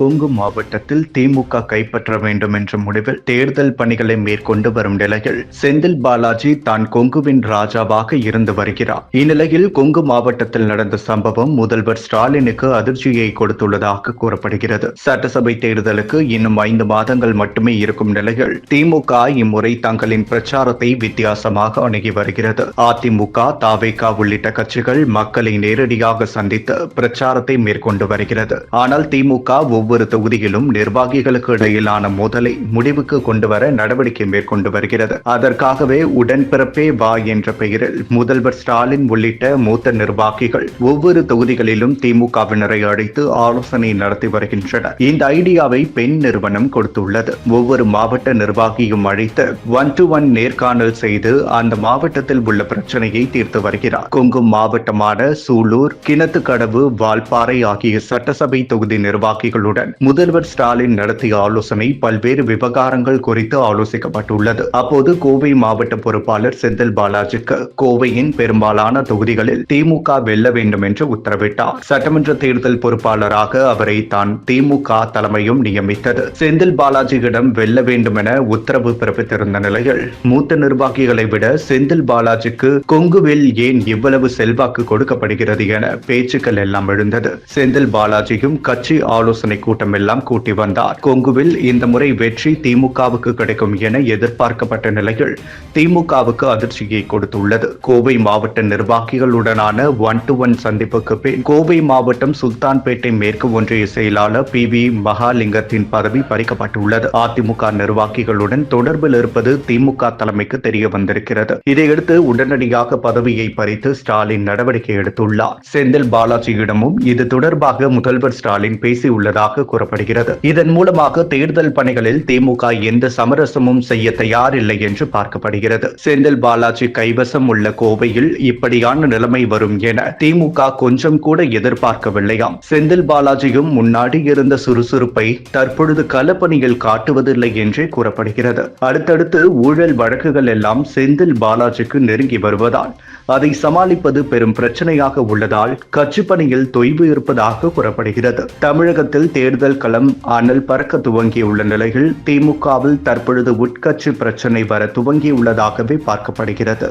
கொங்கு மாவட்டத்தில் திமுக கைப்பற்ற வேண்டும் என்ற முடிவில் தேர்தல் பணிகளை மேற்கொண்டு வரும் நிலையில் செந்தில் பாலாஜி தான் கொங்குவின் ராஜாவாக இருந்து வருகிறார். இந்நிலையில் கொங்கு மாவட்டத்தில் நடந்த சம்பவம் முதல்வர் ஸ்டாலினுக்கு அதிர்ச்சியை கொடுத்துள்ளதாக கூறப்படுகிறது. சட்டசபை தேர்தலுக்கு இன்னும் ஐந்து மாதங்கள் மட்டுமே இருக்கும் நிலையில் திமுக இம்முறை தங்களின் பிரச்சாரத்தை வித்தியாசமாக அணுகி வருகிறது. அதிமுக தாவேகா உள்ளிட்ட கட்சிகள் மக்களை நேரடியாக சந்தித்து பிரச்சாரத்தை மேற்கொண்டு வருகிறது. ஆனால் திமுக ஒவ்வொரு தொகுதியிலும் நிர்வாகிகளுக்கு இடையிலான மோதலை முடிவுக்கு கொண்டு வர நடவடிக்கை மேற்கொண்டு வருகிறது. அதற்காகவே உடன்பிறப்பே வா என்ற பெயரில் முதல்வர் ஸ்டாலின் உள்ளிட்ட மூத்த நிர்வாகிகள் ஒவ்வொரு தொகுதிகளிலும் திமுகவினரை அழைத்து ஆலோசனை நடத்தி வருகின்றனர். இந்த ஐடியாவை பெண் நிறுவனம் கொடுத்துள்ளது. ஒவ்வொரு மாவட்ட நிர்வாகியும் அழைத்து ஒன் டு ஒன் நேர்காணல் செய்து அந்த மாவட்டத்தில் உள்ள பிரச்சனையை தீர்த்து வருகிறார். கொங்கும் மாவட்டமான சூலூர் கிணத்துக்கடவு வால்பாறை ஆகிய சட்டசபை தொகுதி நிர்வாகிகளுடன் முதல்வர் ஸ்டாலின் நடத்திய ஆலோசனை பல்வேறு விவகாரங்கள் குறித்து ஆலோசிக்கப்பட்டுள்ளது. அப்போது கோவை மாவட்ட பொறுப்பாளர் செந்தில் பாலாஜிக்கு கோவையின் பெரும்பாலான தொகுதிகளில் திமுக வெல்ல வேண்டும் என்று உத்தரவிட்டார். சட்டமன்ற தேர்தல் பொறுப்பாளராக அவரை தான் திமுக தலைமையும் நியமித்தது. செந்தில் பாலாஜியிடம் வெல்ல வேண்டும் என உத்தரவு பிறப்பித்திருந்த நிலையில் மூத்த நிர்வாகிகளை விட செந்தில் பாலாஜிக்கு கொங்குவில் ஏன் இவ்வளவு செல்வாக்கு கொடுக்கப்படுகிறது என பேச்சுக்கள் எல்லாம் எழுந்தது. செந்தில் பாலாஜியும் கட்சி ஆலோசனை கூட்டம் எல்லாம் கூட்டி வந்தார். கொங்குவில் இந்த முறை வெற்றி திமுகவுக்கு கிடைக்கும் என எதிர்பார்க்கப்பட்ட நிலையில் திமுகவுக்கு அதிர்ச்சியை கொடுத்துள்ளது. கோவை மாவட்ட நிர்வாகிகளுடனான ஒன் டு ஒன் சந்திப்புக்கு பின் கோவை மாவட்டம் சுல்தான்பேட்டை மேற்கு ஒன்றிய செயலாளர் பி வி மகாலிங்கத்தின் பதவி பறிக்கப்பட்டுள்ளது. அதிமுக நிர்வாகிகளுடன் தொடர்பில் இருப்பது திமுக தலைமைக்கு தெரிய வந்திருக்கிறது. இதையடுத்து உடனடியாக பதவியை பறித்து ஸ்டாலின் நடவடிக்கை எடுத்துள்ளார். செந்தில் பாலாஜியிடமும் இது தொடர்பாக முதல்வர் ஸ்டாலின் பேசியுள்ளதாக கூறப்படுகிறது. இதன் மூலமாக தேர்தல் பணிகளில் திமுக எந்த சமரசமும் செய்ய தயாரில்லை என்று பார்க்கப்படுகிறது. செந்தில் பாலாஜி கைவசம் உள்ள கோவையில் இப்படியான நிலைமை வரும் என திமுக கொஞ்சம் கூட எதிர்பார்க்கவில்லையாம். செந்தில் பாலாஜியும் முன்னாடி இருந்த சுறுசுறுப்பை தற்பொழுது களப்பணியில் காட்டுவதில்லை என்றே கூறப்படுகிறது. அடுத்தடுத்து ஊழல் வழக்குகள் எல்லாம் செந்தில் பாலாஜிக்கு நெருங்கி வருவதால் அதை சமாளிப்பது பெரும் பிரச்சனையாக உள்ளதால் கட்சி பணியில் தொய்வு இருப்பதாக கூறப்படுகிறது. தமிழகத்தில் தேர்தல் களம் அனல் பறக்க துவங்கியுள்ள நிலையில் திமுகவில் தற்பொழுது உட்கட்சி பிரச்சனை வர துவங்கியுள்ளதாகவே பார்க்கப்படுகிறது.